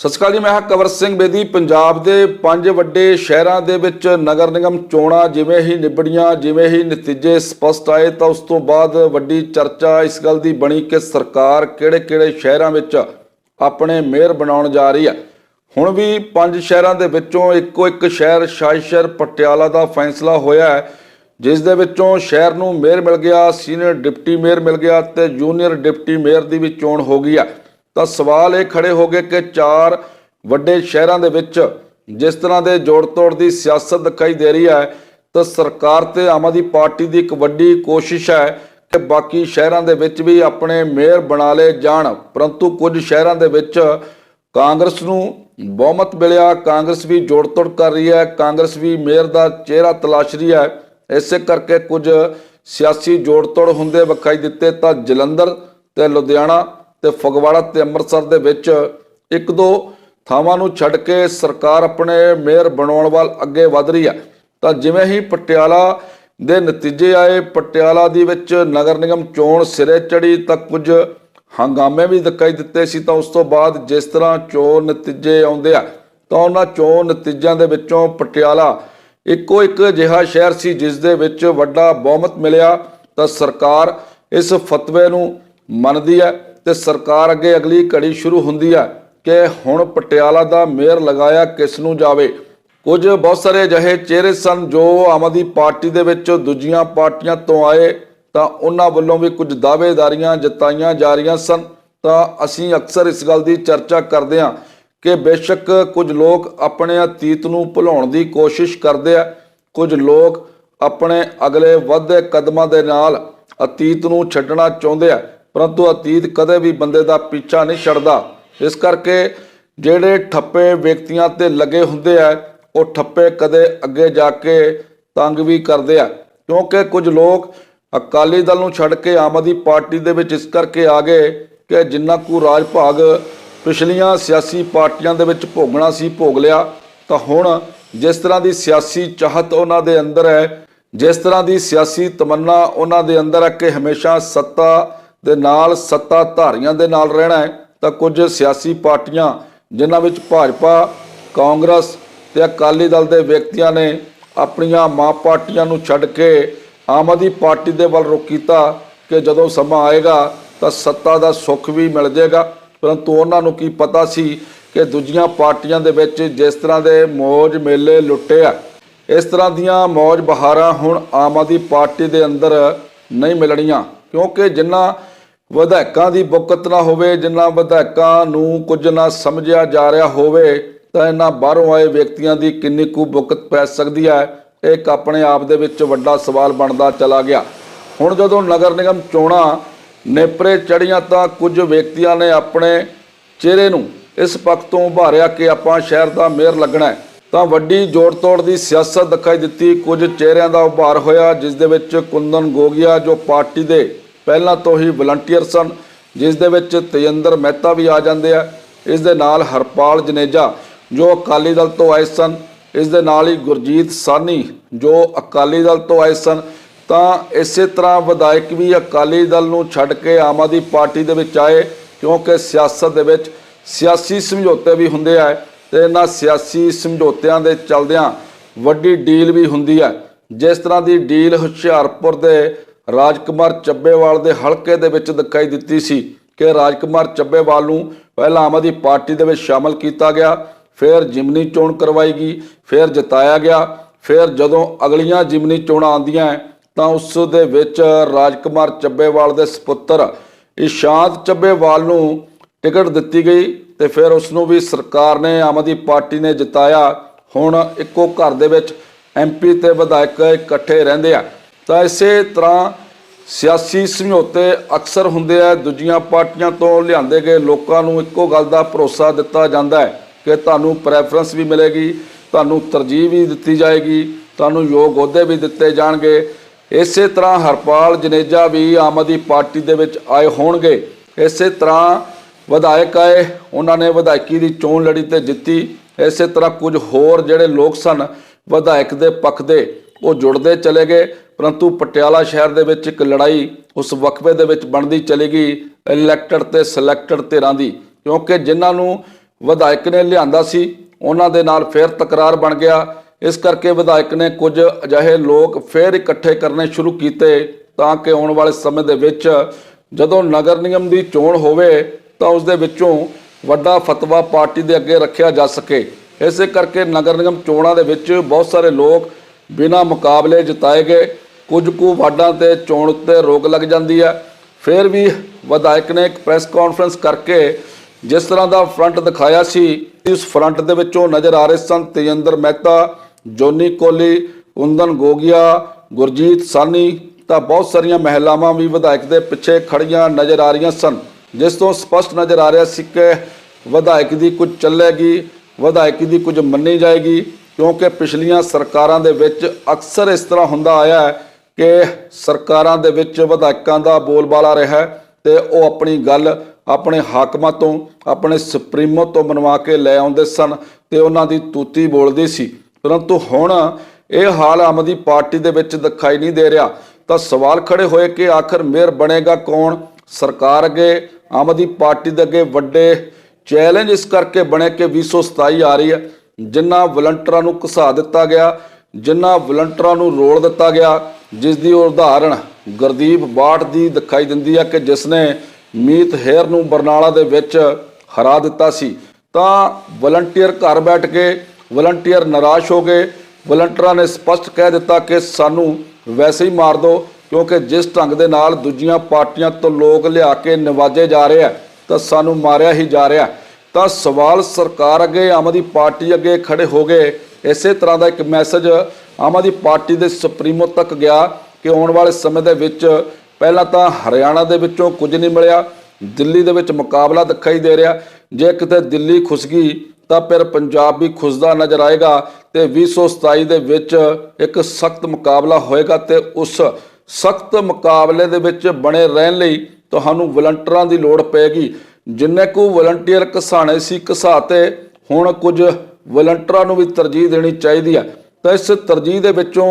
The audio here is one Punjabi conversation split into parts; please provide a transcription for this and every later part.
ਸਤਿ ਸ਼੍ਰੀ ਅਕਾਲ ਜੀ, ਮੈਂ ਹਾਂ ਕਵਰ ਸਿੰਘ ਬੇਦੀ। ਪੰਜਾਬ ਦੇ ਪੰਜ ਵੱਡੇ ਸ਼ਹਿਰਾਂ ਦੇ ਵਿੱਚ ਨਗਰ ਨਿਗਮ ਚੋਣਾਂ ਜਿਵੇਂ ਹੀ ਨਿਬੜੀਆਂ, ਜਿਵੇਂ ਹੀ ਨਤੀਜੇ ਸਪਸ਼ਟ ਆਏ, ਤਾਂ ਉਸ ਤੋਂ ਬਾਅਦ ਵੱਡੀ ਚਰਚਾ ਇਸ ਗੱਲ ਦੀ ਬਣੀ ਕਿ ਸਰਕਾਰ ਕਿਹੜੇ-ਕਿਹੜੇ ਸ਼ਹਿਰਾਂ ਵਿੱਚ ਆਪਣੇ ਮੇਅਰ ਬਣਾਉਣ ਜਾ ਰਹੀ ਹੈ। ਹੁਣ ਵੀ ਪੰਜ ਸ਼ਹਿਰਾਂ ਦੇ ਵਿੱਚੋਂ ਇੱਕੋ ਇੱਕ ਸ਼ਹਿਰ ਸ਼ਾਹੀ ਸ਼ਹਿਰ ਪਟਿਆਲਾ ਦਾ ਫੈਸਲਾ ਹੋਇਆ ਹੈ, ਜਿਸ ਦੇ ਵਿੱਚੋਂ ਸ਼ਹਿਰ ਨੂੰ ਮੇਅਰ ਮਿਲ ਗਿਆ, ਸੀਨੀਅਰ ਡਿਪਟੀ ਮੇਅਰ ਮਿਲ ਗਿਆ ਤੇ ਜੂਨੀਅਰ ਡਿਪਟੀ ਮੇਅਰ ਦੀ ਵੀ ਚੋਣ ਹੋ ਗਈ ਹੈ। ਤਾਂ ਸਵਾਲ ਇਹ ਖੜੇ ਹੋ ਗਏ ਕਿ ਚਾਰ ਵੱਡੇ ਸ਼ਹਿਰਾਂ ਦੇ ਵਿੱਚ ਜਿਸ ਤਰ੍ਹਾਂ ਦੇ ਜੋੜ ਤੋੜ ਦੀ ਸਿਆਸਤ ਦਿਖਾਈ ਦੇ ਰਹੀ ਹੈ, ਤਾਂ ਸਰਕਾਰ ਤੇ ਆਮ ਆਦਮੀ ਪਾਰਟੀ ਦੀ ਇੱਕ ਵੱਡੀ ਕੋਸ਼ਿਸ਼ ਹੈ ਕਿ ਬਾਕੀ ਸ਼ਹਿਰਾਂ ਦੇ ਵਿੱਚ ਵੀ ਆਪਣੇ ਮੇਅਰ ਬਣਾ ਲਏ ਜਾਣ। ਪਰੰਤੂ ਕੁਝ ਸ਼ਹਿਰਾਂ ਦੇ ਵਿੱਚ ਕਾਂਗਰਸ ਨੂੰ ਬਹੁਮਤ ਮਿਲਿਆ, ਕਾਂਗਰਸ ਵੀ ਜੋੜ ਤੋੜ ਕਰ ਰਹੀ ਹੈ, ਕਾਂਗਰਸ ਵੀ ਮੇਅਰ ਦਾ ਚਿਹਰਾ ਤਲਾਸ਼ ਰਹੀ ਹੈ। ਇਸੇ ਕਰਕੇ ਕੁਝ ਸਿਆਸੀ ਜੋੜ ਤੋੜ ਹੁੰਦੇ ਵਿਖਾਈ ਦਿੱਤੇ, ਤਾਂ ਜਲੰਧਰ ਤੇ ਲੁਧਿਆਣਾ ਤੇ ਫਗਵਾੜਾ ਤੇ ਅੰਮ੍ਰਿਤਸਰ ਦੇ ਵਿੱਚ ਇੱਕ ਦੋ ਥਾਵਾਂ ਨੂੰ ਛੱਡ ਕੇ ਸਰਕਾਰ ਆਪਣੇ ਮੇਅਰ ਬਣਾਉਣ ਵੱਲ ਅੱਗੇ ਵਧ ਰਹੀ ਹੈ ਤਾਂ ਜਿਵੇਂ ਹੀ ਪਟਿਆਲਾ ਦੇ ਨਤੀਜੇ ਆਏ, ਪਟਿਆਲਾ ਦੀ ਵਿੱਚ ਨਗਰ ਨਿਗਮ ਚੋਣ ਸਿਰੇ ਚੜੀ ਤਾਂ ਕੁਝ ਹੰਗਾਮੇ ਵੀ ਦਿਖਾਈ ਦਿੱਤੇ ਸੀ। ਤਾਂ ਉਸ ਤੋਂ ਬਾਅਦ ਜਿਸ ਤਰ੍ਹਾਂ ਚੋਣ ਨਤੀਜੇ ਆਉਂਦੇ ਆ, ਤਾਂ ਉਹਨਾਂ ਚੋਣ ਨਤੀਜਿਆਂ ਦੇ ਵਿੱਚੋਂ ਪਟਿਆਲਾ ਇੱਕੋ ਇੱਕ ਅਜਿਹਾ ਸ਼ਹਿਰ ਸੀ ਜਿਸ ਦੇ ਵਿੱਚ ਵੱਡਾ ਬਹੁਮਤ ਮਿਲਿਆ। ਤਾਂ ਸਰਕਾਰ ਇਸ ਫਤਵੇ ਨੂੰ ਮੰਨਦੀ ਹੈ। ਤੇ ਸਰਕਾਰ ਅੱਗੇ ਅਗਲੀ ਘੜੀ ਸ਼ੁਰੂ ਹੁੰਦੀ ਹੈ ਕਿ ਹੁਣ ਪਟਿਆਲਾ ਦਾ ਮੇਅਰ ਲਗਾਇਆ ਕਿਸ ਨੂੰ ਜਾਵੇ। ਕੁਝ ਬਹੁਤ ਸਾਰੇ ਅਜਿਹੇ ਚਿਹਰੇ ਸਨ ਜੋ ਆਮ ਆਦਮੀ ਪਾਰਟੀ ਦੇ ਵਿੱਚ ਦੂਜੀਆਂ ਪਾਰਟੀਆਂ ਤੋਂ ਆਏ, ਤਾਂ ਉਹਨਾਂ ਵੱਲੋਂ ਵੀ ਕੁਝ ਦਾਅਵੇਦਾਰੀਆਂ ਜਤਾਈਆਂ ਜਾ ਰਹੀਆਂ ਸਨ। ਤਾਂ ਅਸੀਂ ਅਕਸਰ ਇਸ ਗੱਲ ਦੀ ਚਰਚਾ ਕਰਦੇ ਹਾਂ ਕਿ ਬੇਸ਼ੱਕ ਕੁਝ ਲੋਕ ਆਪਣੇ ਅਤੀਤ ਨੂੰ ਭੁਲਾਉਣ ਦੀ ਕੋਸ਼ਿਸ਼ ਕਰਦੇ ਆ। ਕੁਝ ਲੋਕ ਆਪਣੇ ਅਗਲੇ ਵਧਦੇ ਕਦਮਾਂ ਦੇ ਨਾਲ ਅਤੀਤ ਨੂੰ ਛੱਡਣਾ ਚਾਹੁੰਦੇ ਆ। ਪਰੰਤੂ ਅਤੀਤ ਕਦੇ ਵੀ ਬੰਦੇ ਦਾ ਪਿੱਛਾ ਨਹੀਂ ਛੱਡਦਾ। ਇਸ ਕਰਕੇ ਜਿਹੜੇ ਠੱਪੇ ਵਿਅਕਤੀਆਂ ਤੇ ਲੱਗੇ ਹੁੰਦੇ ਆ, ਉਹ ਠੱਪੇ ਕਦੇ ਅੱਗੇ ਜਾ ਕੇ ਤੰਗ ਵੀ ਕਰਦੇ ਆ। ਕਿਉਂਕਿ ਕੁਝ ਲੋਕ ਅਕਾਲੀ ਦਲ ਨੂੰ ਛੱਡ ਕੇ ਆਮ ਆਦਮੀ ਪਾਰਟੀ ਦੇ ਵਿੱਚ ਇਸ ਕਰਕੇ ਆ ਗਏ ਕਿ ਜਿੰਨਾ ਕੁ ਰਾਜ ਭਾਗ ਪਿਛਲੀਆਂ ਸਿਆਸੀ ਪਾਰਟੀਆਂ ਦੇ ਵਿੱਚ ਭੋਗਣਾ ਸੀ, ਭੋਗ ਲਿਆ, ਤਾਂ ਹੁਣ ਜਿਸ ਤਰ੍ਹਾਂ ਦੀ ਸਿਆਸੀ ਚਾਹਤ ਉਹਨਾਂ ਦੇ ਅੰਦਰ ਹੈ, ਜਿਸ ਤਰ੍ਹਾਂ ਦੀ ਸਿਆਸੀ ਤਮੰਨਾ ਉਹਨਾਂ ਦੇ ਅੰਦਰ ਹੈ ਕਿ ਹਮੇਸ਼ਾ ਸੱਤਾ ਦੇ ਨਾਲ ਸੱਤਾ ਧਾਰੀਆਂ ਦੇ ਨਾਲ ਰਹਿਣਾ ਹੈ, ਤਾਂ ਕੁਝ ਸਿਆਸੀ ਪਾਰਟੀਆਂ ਜਿਨ੍ਹਾਂ ਵਿੱਚ ਭਾਜਪਾ, ਕਾਂਗਰਸ ਤੇ ਅਕਾਲੀ ਦਲ ਦੇ ਵਿਅਕਤੀਆਂ ਨੇ ਆਪਣੀਆਂ ਮਾਂ ਪਾਰਟੀਆਂ ਨੂੰ ਛੱਡ ਕੇ ਆਮ ਆਦਮੀ ਪਾਰਟੀ ਦੇ ਵੱਲ ਰੁਖ ਕੀਤਾ ਕਿ ਜਦੋਂ ਸਮਾਂ ਆਏਗਾ ਤਾਂ ਸੱਤਾ ਦਾ ਸੁੱਖ ਵੀ ਮਿਲ ਜਾਏਗਾ। ਪਰੰਤੂ ਉਹਨਾਂ ਨੂੰ ਕੀ ਪਤਾ ਸੀ ਕਿ ਦੂਜੀਆਂ ਪਾਰਟੀਆਂ ਦੇ ਵਿੱਚ ਜਿਸ ਤਰ੍ਹਾਂ ਦੇ ਮੌਜ ਮੇਲੇ ਲੁੱਟੇ ਆ, ਇਸ ਤਰ੍ਹਾਂ ਦੀਆਂ ਮੌਜ ਬਹਾਰਾਂ ਹੁਣ ਆਮ ਆਦਮੀ ਪਾਰਟੀ ਦੇ ਅੰਦਰ ਨਹੀਂ ਮਿਲਣੀਆਂ, ਕਿਉਂਕਿ ਜਿੰਨਾ ਵਿਧਾਇਕਾਂ ਦੀ ਬੁਕਤ ਨਾ ਹੋਵੇ, ਜਿੰਨਾ ਵਿਧਾਇਕਾਂ ਨੂੰ ਕੁਝ ਨਾ ਸਮਝਿਆ ਜਾ ਰਿਹਾ ਹੋਵੇ, ਤਾਂ ਇਹਨਾਂ ਬਾਹਰੋਂ ਆਏ ਵਿਅਕਤੀਆਂ ਦੀ ਕਿੰਨੀ ਕੁ ਬੁਕਤ ਪੈ ਸਕਦੀ ਹੈ, ਇਹ ਇੱਕ ਆਪਣੇ ਆਪ ਦੇ ਵਿੱਚ ਵੱਡਾ ਸਵਾਲ ਬਣਦਾ ਚਲਾ ਗਿਆ। ਹੁਣ ਜਦੋਂ ਨਗਰ ਨਿਗਮ ਚੋਣਾਂ ਨੇਪਰੇ ਚੜੀਆਂ ਤਾਂ ਕੁਝ ਵਿਅਕਤੀਆਂ ਨੇ ਆਪਣੇ ਚਿਹਰੇ ਨੂੰ ਇਸ ਪੱਖ ਤੋਂ ਉਭਾਰਿਆ ਕਿ ਆਪਾਂ ਸ਼ਹਿਰ ਦਾ ਮੇਅਰ ਲੱਗਣਾ ਤਾਂ ਵੱਡੀ ਜੋੜ ਤੋੜ ਦੀ ਸਿਆਸਤ ਦਿਖਾਈ ਦਿੱਤੀ। ਕੁਝ ਚਿਹਰਿਆਂ ਦਾ ਉਭਾਰ ਹੋਇਆ, ਜਿਸ ਦੇ ਵਿੱਚ ਕੁੰਦਨ ਗੋਗਿਆ ਜੋ ਪਾਰਟੀ ਦੇ ਪਹਿਲਾਂ ਤੋਂ ਹੀ ਵਲੰਟੀਅਰ ਸਨ, ਜਿਸ ਦੇ ਵਿੱਚ ਤੇਜਿੰਦਰ ਮਹਿਤਾ ਵੀ ਆ ਜਾਂਦੇ ਆ। ਇਸ ਦੇ ਨਾਲ ਹਰਪਾਲ ਜਨੇਜਾ, ਜੋ ਅਕਾਲੀ ਦਲ ਤੋਂ ਆਏ ਸਨ, ਇਸ ਦੇ ਨਾਲ ਹੀ ਗੁਰਜੀਤ ਸਾਨੀ ਜੋ ਅਕਾਲੀ ਦਲ ਤੋਂ ਆਏ ਸਨ। ਤਾਂ ਇਸੇ ਤਰ੍ਹਾਂ ਵਿਧਾਇਕ ਵੀ ਅਕਾਲੀ ਦਲ ਨੂੰ ਛੱਡ ਕੇ ਆਮ ਆਦਮੀ ਪਾਰਟੀ ਦੇ ਵਿੱਚ ਆਏ, ਕਿਉਂਕਿ ਸਿਆਸਤ ਦੇ ਵਿੱਚ ਸਿਆਸੀ ਸਮਝੌਤੇ ਵੀ ਹੁੰਦੇ ਆ ਤੇ ਇਹਨਾਂ ਸਿਆਸੀ ਸਮਝੌਤਿਆਂ ਦੇ ਚਲਦਿਆਂ ਵੱਡੀ ਡੀਲ ਵੀ ਹੁੰਦੀ ਹੈ ਜਿਸ ਤਰ੍ਹਾਂ ਦੀ ਡੀਲ ਹੁਸ਼ਿਆਰਪੁਰ ਦੇ ਰਾਜਕੁਮਾਰ ਚੱਬੇਵਾਲ ਦੇ ਹਲਕੇ ਦੇ ਵਿੱਚ ਦਿਖਾਈ ਦਿੱਤੀ ਸੀ ਕਿ ਰਾਜਕੁਮਾਰ ਚੱਬੇਵਾਲ ਨੂੰ ਪਹਿਲਾਂ ਆਮ ਆਦਮੀ ਪਾਰਟੀ ਦੇ ਵਿੱਚ ਸ਼ਾਮਲ ਕੀਤਾ ਗਿਆ, ਫਿਰ ਜਿਮਨੀ ਚੋਣ ਕਰਵਾਈ ਗਈ, ਫਿਰ ਜਿਤਾਇਆ ਗਿਆ, ਫਿਰ ਜਦੋਂ ਅਗਲੀਆਂ ਜਿਮਨੀ ਚੋਣਾਂ ਆਉਂਦੀਆਂ ਤਾਂ ਉਸ ਦੇ ਵਿੱਚ ਰਾਜਕੁਮਾਰ ਚੱਬੇਵਾਲ ਦੇ ਸੁਪੁੱਤਰ ਇਸ਼ਾਂਤ ਚੱਬੇਵਾਲ ਨੂੰ ਟਿਕਟ ਦਿੱਤੀ ਗਈ ਤੇ ਫਿਰ ਉਸ ਨੂੰ ਵੀ ਸਰਕਾਰ ਨੇ, ਆਮ ਆਦਮੀ ਪਾਰਟੀ ਨੇ ਜਿਤਾਇਆ। ਹੁਣ ਇੱਕੋ ਘਰ ਦੇ ਵਿੱਚ ਐਮਪੀ ਤੇ ਵਿਧਾਇਕ ਇਕੱਠੇ ਰਹਿੰਦੇ ਆ। ਤਾਂ ਇਸੇ ਤਰ੍ਹਾਂ ਸਿਆਸੀ ਸਮਝੌਤੇ ਅਕਸਰ ਹੁੰਦੇ ਆ, ਦੂਜੀਆਂ ਪਾਰਟੀਆਂ ਤੋਂ ਲਿਆਂਦੇ ਗਏ ਲੋਕਾਂ ਨੂੰ ਇੱਕੋ ਗੱਲ ਦਾ ਭਰੋਸਾ ਦਿੱਤਾ ਜਾਂਦਾ ਹੈ ਕਿ ਤੁਹਾਨੂੰ ਪ੍ਰੈਫਰੈਂਸ ਵੀ ਮਿਲੇਗੀ, ਤੁਹਾਨੂੰ ਤਰਜੀਹ ਵੀ ਦਿੱਤੀ ਜਾਏਗੀ, ਤੁਹਾਨੂੰ ਯੋਗ ਅਹੁਦੇ ਵੀ ਦਿੱਤੇ ਜਾਣਗੇ। ਇਸੇ ਤਰ੍ਹਾਂ ਹਰਪਾਲ ਜਨੇਜਾ ਵੀ ਆਮ ਆਦਮੀ ਪਾਰਟੀ ਦੇ ਵਿੱਚ ਆਏ ਹੋਣਗੇ। ਇਸੇ ਤਰ੍ਹਾਂ ਵਿਧਾਇਕ ਆਏ, ਉਹਨਾਂ ਨੇ ਵਿਧਾਇਕੀ ਦੀ ਚੋਣ ਲੜੀ ਤੇ ਜਿੱਤੀ। ਇਸੇ ਤਰ੍ਹਾਂ ਕੁਝ ਹੋਰ ਜਿਹੜੇ ਲੋਕ ਸਨ, ਵਿਧਾਇਕ ਦੇ ਪੱਖ ਦੇ, ਉਹ ਜੁੜਦੇ ਚਲੇ ਗਏ। ਪਰੰਤੂ ਪਟਿਆਲਾ ਸ਼ਹਿਰ ਦੇ ਵਿੱਚ ਇੱਕ ਲੜਾਈ ਉਸ ਵਕਫੇ ਦੇ ਵਿੱਚ ਬਣਦੀ ਚਲੀ ਗਈ ਇਲੈਕਟਡ ਤੇ ਸਿਲੈਕਟਡ ਧਿਰਾਂ ਦੀ, ਕਿਉਂਕਿ ਜਿਨ੍ਹਾਂ ਨੂੰ ਵਿਧਾਇਕ ਨੇ ਲਿਆਂਦਾ ਸੀ, ਉਹਨਾਂ ਦੇ ਨਾਲ ਫਿਰ ਤਕਰਾਰ ਬਣ ਗਿਆ। ਇਸ ਕਰਕੇ ਵਿਧਾਇਕ ਨੇ ਕੁਝ ਅਜਿਹੇ ਲੋਕ ਫਿਰ ਇਕੱਠੇ ਕਰਨੇ ਸ਼ੁਰੂ ਕੀਤੇ ਤਾਂ ਕਿ ਆਉਣ ਵਾਲੇ ਸਮੇਂ ਦੇ ਵਿੱਚ ਜਦੋਂ ਨਗਰ ਨਿਗਮ ਦੀ ਚੋਣ ਹੋਵੇ ਤਾਂ ਉਸ ਦੇ ਵਿੱਚੋਂ ਵੱਡਾ ਫਤਵਾ ਪਾਰਟੀ ਦੇ ਅੱਗੇ ਰੱਖਿਆ ਜਾ ਸਕੇ। ਇਸੇ ਕਰਕੇ ਨਗਰ ਨਿਗਮ ਚੋਣਾਂ ਦੇ ਵਿੱਚ ਬਹੁਤ ਸਾਰੇ ਲੋਕ ਬਿਨਾਂ ਮੁਕਾਬਲੇ ਜਿਤਾਏ ਗਏ। ਕੁਝ ਕੁ ਵਾਰਡਾਂ ਤੇ ਚੋਣ ਉੱਤੇ ਰੋਕ ਲੱਗ ਜਾਂਦੀ ਹੈ। ਫਿਰ ਵੀ ਵਿਧਾਇਕ ਨੇ ਇੱਕ ਪ੍ਰੈਸ ਕਾਨਫਰੰਸ ਕਰਕੇ ਜਿਸ ਤਰ੍ਹਾਂ ਦਾ ਫਰੰਟ ਦਿਖਾਇਆ ਸੀ, ਇਸ ਫਰੰਟ ਦੇ ਵਿੱਚੋਂ ਨਜ਼ਰ ਆ ਰਹੇ ਸਨ ਤੇਜਿੰਦਰ ਮਹਿਤਾ, ਜੋਨੀ ਕੋਲੀ ਕੁੰਦਨ ਗੋਗਿਆ, ਗੁਰਜੀਤ ਸਾਨੀ। ਤਾਂ ਬਹੁਤ ਸਾਰੀਆਂ ਮਹਿਲਾਵਾਂ ਵੀ ਵਿਧਾਇਕ ਦੇ ਪਿੱਛੇ ਖੜੀਆਂ ਨਜ਼ਰ ਆ ਰਹੀਆਂ ਸਨ। ਜਿਸ ਤੋਂ ਸਪਸ਼ਟ ਨਜ਼ਰ ਆ ਰਿਹਾ ਸੀ ਕਿ ਵਿਧਾਇਕ ਦੀ ਕੁਝ ਚੱਲੇਗੀ, ਵਿਧਾਇਕ ਦੀ ਕੁਝ ਮੰਨੀ ਜਾਏਗੀ, ਕਿਉਂਕਿ ਪਿਛਲੀਆਂ ਸਰਕਾਰਾਂ ਦੇ ਵਿੱਚ ਅਕਸਰ ਇਸ ਤਰ੍ਹਾਂ ਹੁੰਦਾ ਆਇਆ ਹੈ ਕਿ ਸਰਕਾਰਾਂ ਦੇ ਵਿੱਚ ਵਿਧਾਇਕਾਂ ਦਾ ਬੋਲਬਾਲਾ ਰਿਹਾ ਹੈ ਤੇ ਉਹ ਆਪਣੀ ਗੱਲ ਆਪਣੇ ਹਾਕਮਾਂ ਤੋਂ, ਆਪਣੇ ਸੁਪਰੀਮੋ ਤੋਂ ਮਨਵਾ ਕੇ ਲੈ ਆਉਂਦੇ ਸਨ ਤੇ ਉਹਨਾਂ ਦੀ ਤੂਤੀ ਬੋਲਦੀ ਸੀ। ਪਰੰਤੂ ਹੁਣ ਇਹ ਹਾਲ ਆਮ ਆਦਮੀ ਪਾਰਟੀ ਦੇ ਵਿੱਚ ਦਿਖਾਈ ਨਹੀਂ ਦੇ ਰਿਹਾ। ਤਾਂ ਸਵਾਲ ਖੜੇ ਹੋਏ ਕਿ ਆਖਰ ਮੇਅਰ ਬਣੇਗਾ ਕੌਣ? ਸਰਕਾਰ ਅੱਗੇ, ਆਮ ਆਦਮੀ ਪਾਰਟੀ ਦੇ ਅੱਗੇ ਵੱਡੇ ਚੈਲੰਜ ਇਸ ਕਰਕੇ ਬਣੇ ਕਿ 2027 ਆ ਰਹੀ ਹੈ। ਜਿਨ੍ਹਾਂ ਵਲੰਟਰਾਂ ਨੂੰ ਘਸਾ ਦਿੱਤਾ ਗਿਆ ਜਿਨ੍ਹਾਂ ਵਲੰਟਰਾਂ ਨੂੰ ਰੋਲ ਦਿੱਤਾ ਗਿਆ ਜਿਸ ਦੀ ਉਦਾਹਰਣ ਗੁਰਦੀਪ ਬਾਠ ਦੀ ਦਿਖਾਈ ਦਿੰਦੀ ਹੈ ਕਿ ਜਿਸ ਨੇ ਮੀਤ ਹੇਰ ਨੂੰ ਬਰਨਾਲਾ ਦੇ ਵਿੱਚ ਹਰਾ ਦਿੱਤਾ ਸੀ। ਤਾਂ ਵਲੰਟੀਅਰ ਘਰ ਬੈਠ ਕੇ ਵਲੰਟੀਅਰ ਨਿਰਾਸ਼ ਹੋ ਗਏ। ਵਲੰਟੀਅਰਾਂ ਨੇ ਸਪਸ਼ਟ ਕਹਿ ਦਿੱਤਾ ਕਿ ਸਾਨੂੰ ਵੈਸੇ ਹੀ ਮਾਰ ਦਿਓ, ਕਿਉਂਕਿ ਜਿਸ ਢੰਗ ਦੇ ਨਾਲ ਦੂਜੀਆਂ ਪਾਰਟੀਆਂ ਤੋਂ ਲੋਕ ਲਿਆ ਕੇ ਨਿਵਾਜੇ ਜਾ ਰਹੇ ਆ, ਤਾਂ ਸਾਨੂੰ ਮਾਰਿਆ ਹੀ ਜਾ ਰਿਹਾ। ਤਾਂ ਸਵਾਲ ਸਰਕਾਰ ਅੱਗੇ, ਆਮ ਆਦਮੀ ਪਾਰਟੀ ਅੱਗੇ ਖੜੇ ਹੋ ਗਏ। ਇਸੇ ਤਰ੍ਹਾਂ ਦਾ ਇੱਕ ਮੈਸੇਜ ਆਮ ਆਦਮੀ ਪਾਰਟੀ ਦੇ ਸੁਪਰੀਮੋ ਤੱਕ ਗਿਆ ਕਿ ਆਉਣ ਵਾਲੇ ਸਮੇਂ ਦੇ ਵਿੱਚ ਪਹਿਲਾਂ ਤਾਂ ਹਰਿਆਣਾ ਦੇ ਵਿੱਚੋਂ ਕੁਝ ਨਹੀਂ ਮਿਲਿਆ, ਦਿੱਲੀ ਦੇ ਵਿੱਚ ਮੁਕਾਬਲਾ ਦਿਖਾਈ ਦੇ ਰਿਹਾ। ਜੇ ਕਿਤੇ ਦਿੱਲੀ ਖੁਸ ਗਈ ਤਾਂ ਫਿਰ ਪੰਜਾਬ ਵੀ ਖੁਸਦਾ ਨਜ਼ਰ ਆਏਗਾ ਤੇ 2027 ਦੇ ਵਿੱਚ ਇੱਕ ਸਖਤ ਮੁਕਾਬਲਾ ਹੋਏਗਾ ਤੇ ਉਸ ਸਖਤ ਮੁਕਾਬਲੇ ਦੇ ਵਿੱਚ ਬਣੇ ਰਹਿਣ ਲਈ ਤੁਹਾਨੂੰ ਵਲੰਟੀਅਰਾਂ ਦੀ ਲੋੜ ਪਏਗੀ। ਜਿੰਨੇ ਕੁ ਵਲੰਟੀਅਰ ਘਸਾਣੇ ਸੀ ਘਸਾਤੇ ਹੁਣ ਕੁਝ ਵਲੰਟੀਅਰਾਂ ਨੂੰ ਵੀ ਤਰਜੀਹ ਦੇਣੀ ਚਾਹੀਦੀ ਹੈ ਤਾਂ ਇਸ ਤਰਜੀਹ ਦੇ ਵਿੱਚੋਂ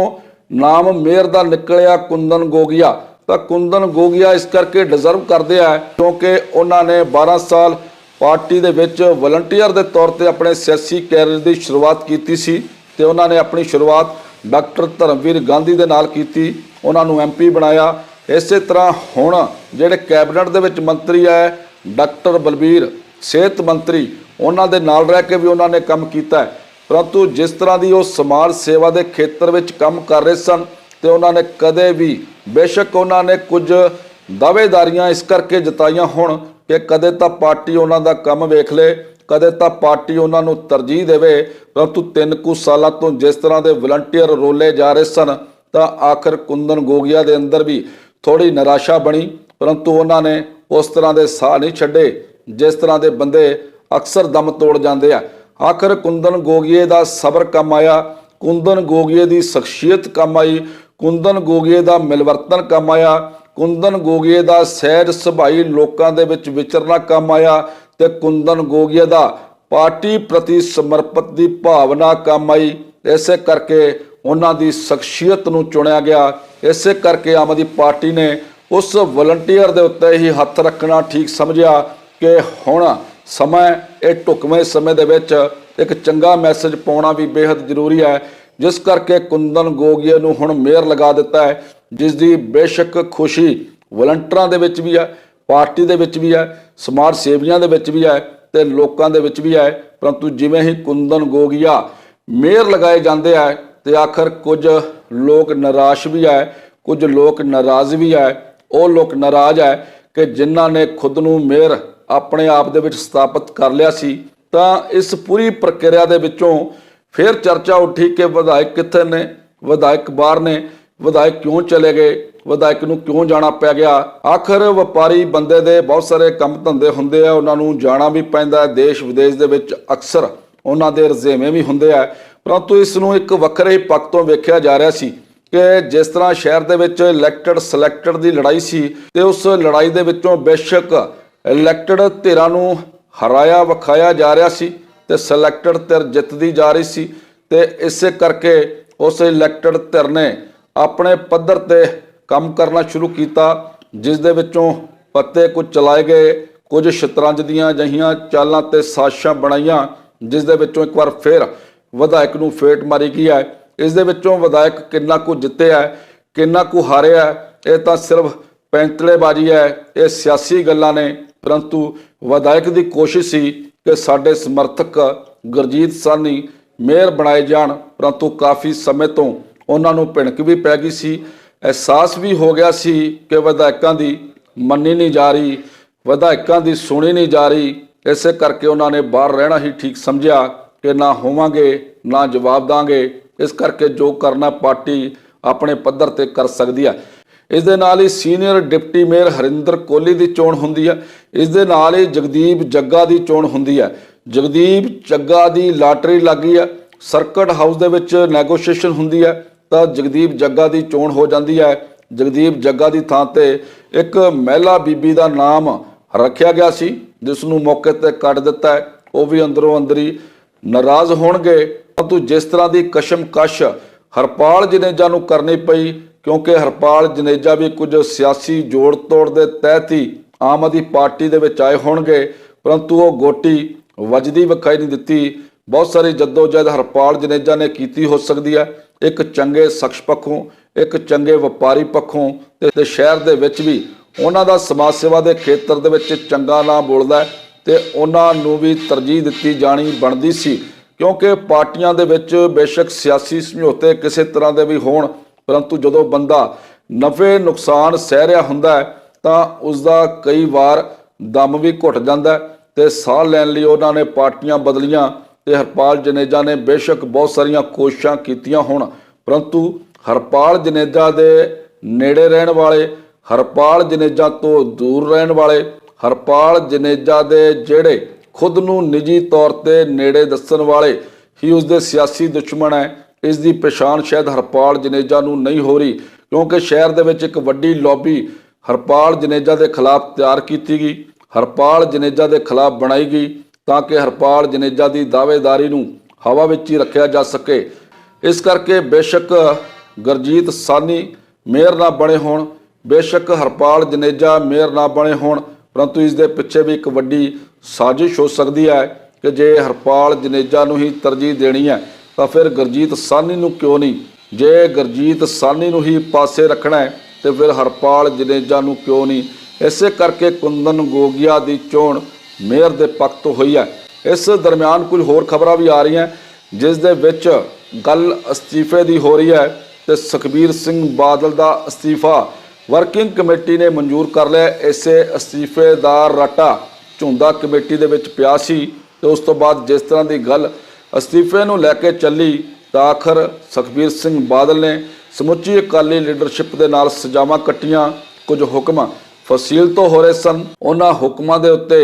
ਨਾਮ ਮੇਅਰ ਦਾ ਨਿਕਲਿਆ ਕੁੰਦਨ ਗੋਗਿਆ। ਤਾਂ ਕੁੰਦਨ ਗੋਗਿਆ ਇਸ ਕਰਕੇ ਡਿਜ਼ਰਵ ਕਰਦੇ ਆ ਕਿਉਂਕਿ ਉਹਨਾਂ ਨੇ 12 ਸਾਲ ਪਾਰਟੀ ਦੇ ਵਿੱਚ ਵਲੰਟੀਅਰ ਦੇ ਤੌਰ ਤੇ ਆਪਣੇ ਸਿਆਸੀ ਕੈਰੀਅਰ ਦੀ ਸ਼ੁਰੂਆਤ ਕੀਤੀ ਸੀ ਤੇ ਉਹਨਾਂ ਨੇ ਆਪਣੀ ਸ਼ੁਰੂਆਤ ਡਾਕਟਰ ਧਰਮਵੀਰ ਗਾਂਧੀ ਦੇ ਨਾਲ ਕੀਤੀ, ਉਹਨਾਂ ਨੂੰ ਐਮਪੀ ਬਣਾਇਆ। ਇਸੇ ਤਰ੍ਹਾਂ ਹੁਣ ਜਿਹੜੇ ਕੈਬਨਿਟ ਦੇ ਵਿੱਚ ਮੰਤਰੀ ਹੈ, ਡਾਕਟਰ ਬਲਬੀਰ ਸਿਹਤ ਮੰਤਰੀ, ਉਹਨਾਂ ਦੇ ਨਾਲ ਰਹਿ ਕੇ ਵੀ ਉਹਨਾਂ ਨੇ ਕੰਮ ਕੀਤਾ ਪਰੰਤੂ ਜਿਸ ਤਰ੍ਹਾਂ ਦੀ ਉਹ ਸਮਾਜ ਸੇਵਾ ਦੇ ਖੇਤਰ ਵਿੱਚ ਕੰਮ ਕਰ ਰਹੇ ਸਨ ਤੇ ਉਹਨਾਂ ਨੇ ਕਦੇ ਵੀ, ਬੇਸ਼ੱਕ ਉਹਨਾਂ ਨੇ ਕੁਝ ਦਾਅਵੇਦਾਰੀਆਂ ਇਸ ਕਰਕੇ ਜਤਾਈਆਂ ਹੋਣ ਕਿ ਕਦੇ ਤਾਂ ਪਾਰਟੀ ਉਹਨਾਂ ਦਾ ਕੰਮ ਵੇਖ ਲੇ, ਕਦੇ ਤਾਂ ਪਾਰਟੀ ਉਹਨਾਂ ਨੂੰ ਤਰਜੀਹ ਦੇਵੇ ਪਰੰਤੂ ਤਿੰਨ ਕੁ ਸਾਲਾਂ ਤੋਂ ਜਿਸ ਤਰ੍ਹਾਂ ਦੇ ਵਲੰਟੀਅਰ ਰੋਲੇ ਜਾ ਰਹੇ ਸਨ, ਤਾਂ ਆਖਰ ਕੁੰਦਨ ਗੋਗਿਆ ਦੇ ਅੰਦਰ ਵੀ ਥੋੜੀ ਨਿਰਾਸ਼ਾ ਬਣੀ ਪਰੰਤੂ ਉਹਨਾਂ ਨੇ ਉਸ ਤਰ੍ਹਾਂ ਦੇ ਸਾਹ ਨਹੀਂ ਛੱਡੇ, ਜਿਸ ਤਰ੍ਹਾਂ ਦੇ ਬੰਦੇ ਅਕਸਰ ਦਮ ਤੋੜ ਜਾਂਦੇ ਆ। ਆਖਰ ਕੁੰਦਨ ਗੋਗੀਏ ਦਾ ਸਬਰ ਕੰਮ ਆਇਆ, ਕੁੰਦਨ ਗੋਗੀਏ ਦੀ ਸ਼ਖਸੀਅਤ ਕੰਮ ਆਈ, ਕੁੰਦਨ ਗੋਗੀਏ ਦਾ ਮਿਲਵਰਤਨ ਕੰਮ ਆਇਆ, ਕੁੰਦਨ ਗੋਗੀਏ ਦਾ ਸਹਿਜ ਸੁਭਾਈ ਲੋਕਾਂ ਦੇ ਵਿੱਚ ਵਿਚਰਨਾ ਕੰਮ ਆਇਆ ਤੇ ਕੁੰਦਨ ਗੋਗੀਏ ਦਾ ਪਾਰਟੀ ਪ੍ਰਤੀ ਸਮਰਪਿਤ ਦੀ ਭਾਵਨਾ ਕੰਮ ਆਈ। ਇਸੇ ਕਰਕੇ ਉਹਨਾਂ ਦੀ ਸ਼ਖਸੀਅਤ ਨੂੰ ਚੁਣਿਆ ਗਿਆ। ਇਸੇ ਕਰਕੇ ਆਮ ਆਦਮੀ ਪਾਰਟੀ ਨੇ ਉਸ ਵਲੰਟੀਅਰ ਦੇ ਉੱਤੇ ਹੀ ਹੱਥ ਰੱਖਣਾ ਠੀਕ ਸਮਝਿਆ ਕਿ ਹੁਣ ਸਮਾਂ ਇਹ ਢੁਕਵੇਂ ਸਮੇਂ ਦੇ ਵਿੱਚ ਇੱਕ ਚੰਗਾ ਮੈਸੇਜ ਪਾਉਣਾ ਵੀ ਬੇहद ਜ਼ਰੂਰੀ ਹੈ, ਜਿਸ ਕਰਕੇ ਕੁੰਦਨ ਗੋਗੀਏ ਨੂੰ ਹੁਣ ਮੇਅਰ ਲਗਾ ਦਿੱਤਾ ਹੈ ਜਿਸ ਦੀ ਬੇਸ਼ੱਕ ਖੁਸ਼ੀ ਵਲੰਟੀਅਰਾਂ ਦੇ ਵਿੱਚ ਵੀ ਹੈ, ਪਾਰਟੀ ਦੇ ਵਿੱਚ ਵੀ ਹੈ, ਸਮਾਜ ਸੇਵੀਆਂ ਦੇ ਵਿੱਚ ਵੀ ਹੈ ਤੇ ਲੋਕਾਂ ਦੇ ਵਿੱਚ ਵੀ ਹੈ, ਪਰੰਤੂ ਜਿਵੇਂ ਹੀ ਕੁੰਦਨ ਗੋਗੀਆ ਮੇਅਰ ਲਗਾਏ ਜਾਂਦੇ ਆ ਤੇ ਆਖਰ ਕੁਝ ਲੋਕ ਨਿਰਾਸ਼ ਵੀ ਹੈ, ਕੁਝ ਲੋਕ ਨਾਰਾਜ਼ ਵੀ ਹੈ, ਉਹ ਲੋਕ ਨਾਰਾਜ਼ ਹੈ ਕਿ ਜਿਨ੍ਹਾਂ ਨੇ ਖੁਦ ਨੂੰ ਮੇਅਰ ਆਪਣੇ ਆਪ ਦੇ ਵਿੱਚ ਸਥਾਪਿਤ ਕਰ ਲਿਆ ਸੀ, ਤਾਂ ਇਸ ਪੂਰੀ ਪ੍ਰਕਿਰਿਆ ਦੇ ਵਿੱਚੋਂ ਫਿਰ ਚਰਚਾ ਉੱਠੀ ਕਿ ਵਿਧਾਇਕ ਕਿੱਥੇ ਨੇ, ਵਿਧਾਇਕ ਬਾਹਰ ਨੇ, ਵਿਧਾਇਕ ਕਿਉਂ ਚਲੇ ਗਏ, ਵਿਧਾਇਕ ਨੂੰ ਕਿਉਂ ਜਾਣਾ ਪੈ ਗਿਆ? ਆਖਰ ਵਪਾਰੀ ਬੰਦੇ ਦੇ ਬਹੁਤ ਸਾਰੇ ਕੰਮ ਧੰਦੇ ਹੁੰਦੇ ਆ, ਉਹਨਾਂ ਨੂੰ ਜਾਣਾ ਵੀ ਪੈਂਦਾ ਹੈ, ਦੇਸ਼ ਵਿਦੇਸ਼ ਦੇ ਵਿੱਚ ਅਕਸਰ ਉਹਨਾਂ ਦੇ ਰਜ਼ੇਵੇਂ ਵੀ ਹੁੰਦੇ ਆ। ਪਰੰਤੂ ਇਸ ਨੂੰ ਇੱਕ ਵੱਖਰੇ ਪੱਖ ਤੋਂ ਵੇਖਿਆ ਜਾ ਰਿਹਾ ਸੀ ਕਿ ਜਿਸ ਤਰ੍ਹਾਂ ਸ਼ਹਿਰ ਦੇ ਵਿੱਚ ਇਲੈਕਟਡ ਸਿਲੈਕਟਡ ਦੀ ਲੜਾਈ ਸੀ, ਤੇ ਉਸ ਲੜਾਈ ਦੇ ਵਿੱਚੋਂ ਬੇਸ਼ੱਕ ਇਲੈਕਟਡ ਧਿਰਾਂ ਨੂੰ ਹਰਾਇਆ, ਵਿਖਾਇਆ ਜਾ ਰਿਹਾ ਸੀ ਤੇ ਸਿਲੈਕਟਡ ਧਿਰ ਜਿੱਤਦੀ ਜਾ ਰਹੀ ਸੀ ਤੇ ਇਸੇ ਕਰਕੇ ਉਸ ਇਲੈਕਟਡ ਧਿਰ ਨੇ ਆਪਣੇ ਪੱਧਰ ਤੇ ਕੰਮ ਕਰਨਾ ਸ਼ੁਰੂ ਕੀਤਾ, ਜਿਸ ਦੇ ਵਿੱਚੋਂ ਪੱਤੇ ਕੁਝ ਚਲਾਏ ਗਏ, ਕੁਝ ਸ਼ਤਰੰਜ ਦੀਆਂ ਜਹੀਆਂ ਚਾਲਾਂ ਤੇ ਸਾਸ਼ਾਂ ਬਣਾਈਆਂ, ਜਿਸ ਦੇ ਵਿੱਚੋਂ ਇੱਕ ਵਾਰ ਫਿਰ ਵਿਧਾਇਕ ਨੂੰ ਫੇਟ ਮਾਰੀ ਗਈ ਹੈ। ਇਸ ਦੇ ਵਿੱਚੋਂ ਵਿਧਾਇਕ ਕਿੰਨਾ ਕੁ ਜਿੱਤਿਆ ਕਿੰਨਾ ਕੁ ਹਾਰਿਆ ਇਹ ਤਾਂ ਸਿਰਫ ਪੈਂਤਲੇਬਾਜ਼ੀ ਹੈ, ਇਹ ਸਿਆਸੀ ਗੱਲਾਂ ਨੇ। ਪਰੰਤੂ ਵਿਧਾਇਕ ਦੀ ਕੋਸ਼ਿਸ਼ ਸੀ ਕਿ ਸਾਡੇ ਸਮਰਥਕ ਗੁਰਜੀਤ ਸਾਨੀ ਮੇਅਰ ਬਣਾਏ ਜਾਣ, ਪਰੰਤੂ ਕਾਫੀ ਸਮੇਂ ਤੋਂ ਉਹਨਾਂ ਨੂੰ ਭਿਣਕ ਵੀ ਪੈ ਗਈ ਸੀ। ਅਹਿਸਾਸ ਵੀ ਹੋ ਗਿਆ ਸੀ ਕਿ ਵਿਧਾਇਕਾਂ ਦੀ ਮੰਨੀ ਨਹੀਂ ਜਾ ਰਹੀ, ਵਿਧਾਇਕਾਂ ਦੀ ਸੁਣੀ ਨਹੀਂ ਜਾ ਰਹੀ। ਇਸੇ ਕਰਕੇ ਉਹਨਾਂ ਨੇ ਬਾਹਰ ਰਹਿਣਾ ਹੀ ਠੀਕ ਸਮਝਿਆ ਕਿ ਨਾ ਹੋਵਾਂਗੇ, ਨਾ ਜਵਾਬ ਦਾਂਗੇ। ਇਸ ਕਰਕੇ ਜੋ ਕਰਨਾ ਪਾਰਟੀ ਆਪਣੇ ਪੱਧਰ ਤੇ ਕਰ ਸਕਦੀ ਹੈ ਇਸ ਦੇ ਨਾਲ ਹੀ senior deputy mayor Harinder Kohli ਦੀ ਚੋਣ ਹੁੰਦੀ ਹੈ ਇਸ ਦੇ ਨਾਲ ਹੀ ਜਗਦੀਪ ਜੱਗਾ ਦੀ ਚੋਣ ਹੁੰਦੀ ਹੈ ਜਗਦੀਪ ਜੱਗਾ ਦੀ ਲਾਟਰੀ ਲੱਗੀ ਹੈ ਸਰਕਟ ਹਾਊਸ ਦੇ ਵਿੱਚ ਨੈਗੋਸ਼ੀਏਸ਼ਨ ਹੁੰਦੀ ਹੈ ਤਾਂ ਜਗਦੀਪ ਜੱਗਾ ਦੀ ਚੋਣ ਹੋ ਜਾਂਦੀ ਹੈ ਜਗਦੀਪ ਜੱਗਾ ਦੀ ਥਾਂ ਤੇ ਇੱਕ ਮਹਿਲਾ ਬੀਬੀ ਦਾ ਨਾਮ ਰੱਖਿਆ ਗਿਆ ਸੀ, ਜਿਸ ਨੂੰ ਮੌਕੇ ਤੇ ਕੱਢ ਦਿੱਤਾ ਹੈ। ਉਹ ਵੀ ਅੰਦਰੋਂ ਅੰਦਰੀ ਨਾਰਾਜ਼ ਹੋਣਗੇ। ਪਰੰਤੂ ਜਿਸ ਤਰ੍ਹਾਂ ਦੀ ਕਸ਼ਮਕਸ਼ ਹਰਪਾਲ ਜਨੇਜਾ ਨੂੰ ਕਰਨੀ ਪਈ ਕਿਉਂਕਿ ਹਰਪਾਲ ਜਨੇਜਾ ਵੀ ਕੁਝ ਸਿਆਸੀ ਜੋੜ ਤੋੜ ਦੇ ਤਹਿਤ ਹੀ ਆਮ ਆਦਮੀ ਪਾਰਟੀ ਦੇ ਵਿੱਚ ਆਏ ਹੋਣਗੇ, ਪਰੰਤੂ ਉਹ ਗੋਟੀ ਵੱਜਦੀ ਵਿਖਾਈ ਨਹੀਂ ਦਿੱਤੀ। ਬਹੁਤ ਸਾਰੀ ਜਦੋਜਹਿਦ ਹਰਪਾਲ ਜਨੇਜਾ ਨੇ ਕੀਤੀ ਹੋ ਸਕਦੀ ਹੈ। ਇੱਕ ਚੰਗੇ ਸ਼ਖਸ ਪੱਖੋਂ, ਇੱਕ ਚੰਗੇ ਵਪਾਰੀ ਪੱਖੋਂ ਤੇ- ਸ਼ਹਿਰ ਦੇ ਵਿੱਚ ਵੀ ਉਹਨਾਂ ਦਾ ਸਮਾਜ ਸੇਵਾ ਦੇ ਖੇਤਰ ਦੇ ਵਿੱਚ ਚੰਗਾ ਨਾਮ ਬੋਲਦਾ ਹੈ ਤੇ ਉਹਨਾਂ ਨੂੰ ਵੀ ਤਰਜੀਹ ਦਿੱਤੀ ਜਾਣੀ ਬਣਦੀ ਸੀ। ਕਿਉਂਕਿ ਪਾਰਟੀਆਂ ਦੇ ਵਿੱਚ ਬੇਸ਼ੱਕ ਸਿਆਸੀ ਸਮਝੌਤੇ ਕਿਸੇ ਤਰ੍ਹਾਂ ਦੇ ਵੀ ਹੋਣ ਪਰੰਤੂ ਜਦੋਂ ਬੰਦਾ ਨਫੇ, ਨੁਕਸਾਨ ਸਹਿ ਰਿਹਾ ਹੁੰਦਾ ਹੈ, ਤਾਂ ਉਸ ਦਾ ਕਈ ਵਾਰ ਦਮ ਵੀ ਘੁੱਟ ਜਾਂਦਾ ਹੈ ਤੇ ਸਾਹ ਲੈਣ ਲਈ ਉਹਨਾਂ ਨੇ ਪਾਰਟੀਆਂ ਬਦਲੀਆਂ ਤੇ ਹਰਪਾਲ ਜਨੇਜਾ ਨੇ ਬੇਸ਼ੱਕ ਬਹੁਤ ਸਾਰੀਆਂ ਕੋਸ਼ਿਸ਼ਾਂ ਕੀਤੀਆਂ ਹੋਣ। ਪਰੰਤੂ ਹਰਪਾਲ ਜਨੇਜਾ ਦੇ ਨੇੜੇ ਰਹਿਣ ਵਾਲੇ, ਹਰਪਾਲ ਜਨੇਜਾ ਤੋਂ ਦੂਰ ਰਹਿਣ ਵਾਲੇ, ਹਰਪਾਲ ਜਨੇਜਾ ਦੇ ਜਿਹੜੇ ਖੁਦ ਨੂੰ ਨਿੱਜੀ ਤੌਰ ਤੇ ਨੇੜੇ ਦੱਸਣ ਵਾਲੇ ਹੀ ਉਸ ਦੇ ਸਿਆਸੀ ਦੁਸ਼ਮਣ ਹੈ ਇਸ ਦੀ ਪਛਾਣ ਸ਼ਾਇਦ ਹਰਪਾਲ ਜਨੇਜਾ ਨੂੰ ਨਹੀਂ ਹੋ ਰਹੀ, ਕਿਉਂਕਿ ਸ਼ਹਿਰ ਦੇ ਵਿੱਚ ਇੱਕ ਵੱਡੀ ਲੌਬੀ ਹਰਪਾਲ ਜਨੇਜਾ ਦੇ ਖਿਲਾਫ ਤਿਆਰ ਕੀਤੀ ਗਈ। ਹਰਪਾਲ ਜਨੇਜਾ ਦੇ ਖਿਲਾਫ ਬਣਾਈ ਗਈ ਤਾਂ ਕਿ ਹਰਪਾਲ ਜਨੇਜਾ ਦੀ ਦਾਅਵੇਦਾਰੀ ਨੂੰ ਹਵਾ ਵਿੱਚ ਹੀ ਰੱਖਿਆ ਜਾ ਸਕੇ। ਇਸ ਕਰਕੇ ਬੇਸ਼ੱਕ ਗੁਰਜੀਤ ਸਾਨੀ ਮੇਅਰ ਨਾ ਬਣੇ ਹੋਣ, ਬੇਸ਼ੱਕ ਹਰਪਾਲ ਜਨੇਜਾ ਮੇਅਰ ਨਾ ਬਣੇ ਹੋਣ, ਪਰੰਤੂ ਇਸ ਦੇ ਪਿੱਛੇ ਵੀ ਇੱਕ ਵੱਡੀ ਸਾਜ਼ਿਸ਼ ਹੋ ਸਕਦੀ ਹੈ ਕਿ ਜੇ ਹਰਪਾਲ ਜਨੇਜਾ ਨੂੰ ਹੀ ਤਰਜੀਹ ਦੇਣੀ ਹੈ ਤਾਂ ਫਿਰ ਗੁਰਜੀਤ ਸਾਨੀ ਨੂੰ ਕਿਉਂ ਨਹੀਂ? ਜੇ ਗੁਰਜੀਤ ਸਾਨੀ ਨੂੰ ਹੀ ਪਾਸੇ ਰੱਖਣਾ ਹੈ, ਤੇ ਫਿਰ ਹਰਪਾਲ ਜਨੇਜਾ ਨੂੰ ਕਿਉਂ ਨਹੀਂ? ਇਸੇ ਕਰਕੇ ਕੁੰਦਨ ਗੋਗਿਆ ਦੀ ਚੋਣ ਮੇਅਰ ਦੇ ਪੱਖ ਤੋਂ ਹੋਈ ਹੈ। ਇਸ ਦਰਮਿਆਨ ਕੁਝ ਹੋਰ ਖਬਰਾਂ ਵੀ ਆ ਰਹੀਆਂ ਜਿਸ ਦੇ ਵਿੱਚ ਗੱਲ ਅਸਤੀਫੇ ਦੀ ਹੋ ਰਹੀ ਹੈ ਤੇ ਸੁਖਬੀਰ ਸਿੰਘ ਬਾਦਲ ਦਾ ਅਸਤੀਫਾ ਵਰਕਿੰਗ ਕਮੇਟੀ ਨੇ ਮਨਜ਼ੂਰ ਕਰ ਲਿਆ ਇਸੇ ਅਸਤੀਫੇ ਦਾ ਰਾਟਾ ਝੁੰਦਾ ਕਮੇਟੀ ਦੇ ਵਿੱਚ ਪਿਆ ਸੀ ਤੇ ਉਸ ਤੋਂ ਬਾਅਦ ਜਿਸ ਤਰ੍ਹਾਂ ਦੀ ਗੱਲ ਅਸਤੀਫੇ ਨੂੰ ਲੈ ਕੇ ਚੱਲੀ ਤਾਂ ਆਖਰ ਸੁਖਬੀਰ ਸਿੰਘ ਬਾਦਲ ਨੇ ਸਮੁੱਚੀ ਅਕਾਲੀ ਲੀਡਰਸ਼ਿਪ ਦੇ ਨਾਲ ਸਜ਼ਾਵਾਂ ਕੱਟੀਆਂ। ਕੁਝ ਹੁਕਮ ਫਸੀਲ ਤੋਂ ਹੋ ਰਹੇ ਸਨ। ਉਹਨਾਂ ਹੁਕਮਾਂ ਦੇ ਉੱਤੇ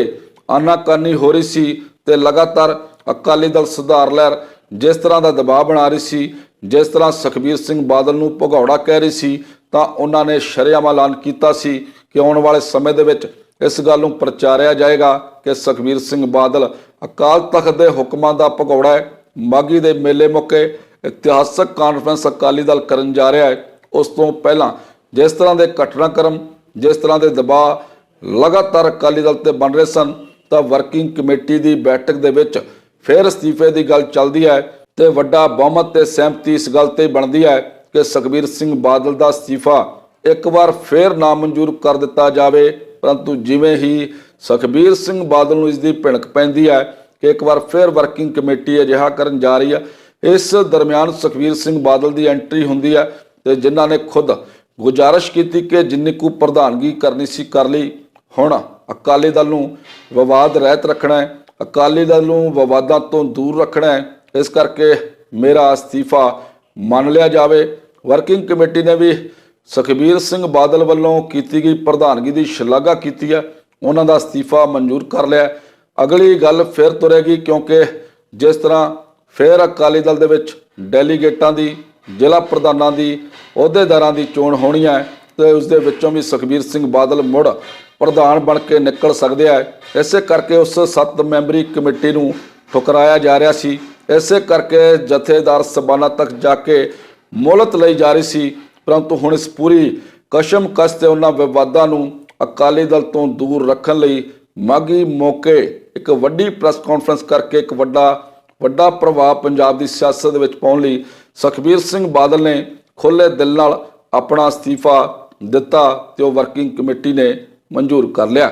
ਆਨਾਕਾਨੀ ਹੋ ਰਹੀ ਸੀ ਤੇ ਲਗਾਤਾਰ ਅਕਾਲੀ ਦਲ ਸੁਧਾਰ ਲਹਿਰ ਜਿਸ ਤਰ੍ਹਾਂ ਦਾ ਦਬਾਅ ਬਣਾ ਰਹੀ ਸੀ, ਜਿਸ ਤਰ੍ਹਾਂ ਸੁਖਬੀਰ ਸਿੰਘ ਬਾਦਲ ਨੂੰ ਭਗੌੜਾ ਕਹਿ ਰਹੀ ਸੀ, ਤਾਂ ਉਹਨਾਂ ਨੇ ਸ਼ਰੇਆਮ ਐਲਾਨ ਕੀਤਾ ਸੀ ਕਿ ਆਉਣ ਵਾਲੇ ਸਮੇਂ ਦੇ ਵਿੱਚ ਇਸ ਗੱਲ ਨੂੰ ਪ੍ਰਚਾਰਿਆ ਜਾਏਗਾ ਕਿ ਸੁਖਬੀਰ ਸਿੰਘ ਬਾਦਲ ਅਕਾਲ ਤਖਤ ਦੇ ਹੁਕਮਾਂ ਦਾ ਭਗੌੜਾ ਹੈ। ਮਾਗੀ ਦੇ ਮੇਲੇ ਮੌਕੇ ਇਤਿਹਾਸਕ ਕਾਨਫਰੰਸ ਅਕਾਲੀ ਦਲ ਕਰਨ ਜਾ ਰਿਹਾ ਹੈ। ਉਸ ਤੋਂ ਪਹਿਲਾਂ ਜਿਸ ਤਰ੍ਹਾਂ ਦੇ ਘਟਨਾਕ੍ਰਮ, ਜਿਸ ਤਰ੍ਹਾਂ ਦੇ ਦਬਾਅ ਲਗਾਤਾਰ ਅਕਾਲੀ ਦਲ ਤੇ ਬਣ ਰਹੇ ਸਨ, ਤਾਂ ਵਰਕਿੰਗ ਕਮੇਟੀ ਦੀ ਬੈਠਕ ਦੇ ਵਿੱਚ ਫਿਰ ਅਸਤੀਫੇ ਦੀ ਗੱਲ ਚੱਲਦੀ ਹੈ ਤੇ ਵੱਡਾ ਬਹੁਮਤ ਤੇ ਸਹਿਮਤੀ ਇਸ ਗੱਲ ਤੇ ਬਣਦੀ ਹੈ ਕਿ ਸੁਖਬੀਰ ਸਿੰਘ ਬਾਦਲ ਦਾ ਅਸਤੀਫਾ ਇੱਕ ਵਾਰ ਫੇਰ ਨਾਮਨਜ਼ੂਰ ਕਰ ਦਿੱਤਾ ਜਾਵੇ, ਪਰੰਤੂ ਜਿਵੇਂ ਹੀ ਸੁਖਬੀਰ ਸਿੰਘ ਬਾਦਲ ਨੂੰ ਇਸ ਦੀ ਭਿਣਕ ਪੈਂਦੀ ਹੈ ਕਿ ਇੱਕ ਵਾਰ ਫੇਰ ਵਰਕਿੰਗ ਕਮੇਟੀ ਅਜਿਹਾ ਕਰਨ ਜਾ ਰਹੀ ਹੈ। ਇਸ ਦਰਮਿਆਨ ਸੁਖਬੀਰ ਸਿੰਘ ਬਾਦਲ ਦੀ ਐਂਟਰੀ ਹੁੰਦੀ ਹੈ ਤੇ ਜਿਨ੍ਹਾਂ ਨੇ ਖੁਦ ਗੁਜ਼ਾਰਿਸ਼ ਕੀਤੀ ਕਿ ਜਿੰਨੀ ਕੁ ਪ੍ਰਧਾਨਗੀ ਕਰਨੀ ਸੀ ਕਰ ਲਈ। ਹੁਣ ਅਕਾਲੀ ਦਲ ਨੂੰ ਵਿਵਾਦ ਰਹਿਤ ਰੱਖਣਾ ਹੈ। ਅਕਾਲੀ ਦਲ ਨੂੰ ਵਿਵਾਦਾਂ ਤੋਂ ਦੂਰ ਰੱਖਣਾ ਹੈ। ਇਸ ਕਰਕੇ ਮੇਰਾ ਅਸਤੀਫਾ ਮੰਨ ਲਿਆ ਜਾਵੇ। ਵਰਕਿੰਗ ਕਮੇਟੀ ਨੇ ਵੀ ਸੁਖਬੀਰ ਸਿੰਘ ਬਾਦਲ ਵੱਲੋਂ ਕੀਤੀ ਗਈ ਪ੍ਰਧਾਨਗੀ ਦੀ ਸ਼ਲਾਘਾ ਕੀਤੀ ਹੈ। ਉਹਨਾਂ ਦਾ ਅਸਤੀਫਾ ਮਨਜ਼ੂਰ ਕਰ ਲਿਆ। ਅਗਲੀ ਗੱਲ ਫਿਰ ਤੁਰੇਗੀ ਕਿਉਂਕਿ ਜਿਸ ਤਰ੍ਹਾਂ ਫਿਰ ਅਕਾਲੀ ਦਲ ਦੇ ਵਿੱਚ ਡੈਲੀਗੇਟਾਂ ਦੀ, ਜ਼ਿਲ੍ਹਾ ਪ੍ਰਧਾਨਾਂ ਦੀ, ਅਹੁਦੇਦਾਰਾਂ ਦੀ ਚੋਣ ਹੋਣੀ ਹੈ ਤੇ ਉਸ ਦੇ ਵਿੱਚੋਂ ਵੀ ਸੁਖਬੀਰ ਸਿੰਘ ਬਾਦਲ ਮੁੜ ਪ੍ਰਧਾਨ ਬਣ ਕੇ ਨਿਕਲ ਸਕਦੇ ਆ। ਇਸੇ ਕਰਕੇ ਉਸ 7 ਮੈਂਬਰੀ ਕਮੇਟੀ ਨੂੰ ਠੁਕਰਾਇਆ ਜਾ ਰਿਹਾ ਸੀ। ਇਸੇ ਕਰਕੇ ਜਥੇਦਾਰ ਸਬਾਨਾ ਤੱਕ ਜਾ ਕੇ ਮੁਲਤ ਲਈ ਜਾ ਰਹੀ ਸੀ। ਪਰੰਤੂ ਹੁਣ ਇਸ ਪੂਰੀ ਕਸ਼ਮਕਸ਼ ਤੇ ਉਹਨਾਂ ਵਿਵਾਦਾਂ ਨੂੰ ਅਕਾਲੀ ਦਲ ਤੋਂ ਦੂਰ ਰੱਖਣ ਲਈ ਮਾਗੀ ਮੌਕੇ ਇੱਕ ਵੱਡੀ ਪ੍ਰੈਸ ਕਾਨਫਰੰਸ ਕਰਕੇ ਇੱਕ ਵੱਡਾ ਵੱਡਾ ਪ੍ਰਭਾਵ ਪੰਜਾਬ ਦੀ ਸਿਆਸਤ ਦੇ ਵਿੱਚ ਪਾਉਣ ਲਈ ਸੁਖਬੀਰ ਸਿੰਘ ਬਾਦਲ ਨੇ ਖੁੱਲੇ ਦਿਲ ਨਾਲ ਆਪਣਾ ਅਸਤੀਫਾ ਦਿੱਤਾ ਤੇ ਉਹ ਵਰਕਿੰਗ ਕਮੇਟੀ ਨੇ ਮਨਜ਼ੂਰ ਕਰ ਲਿਆ।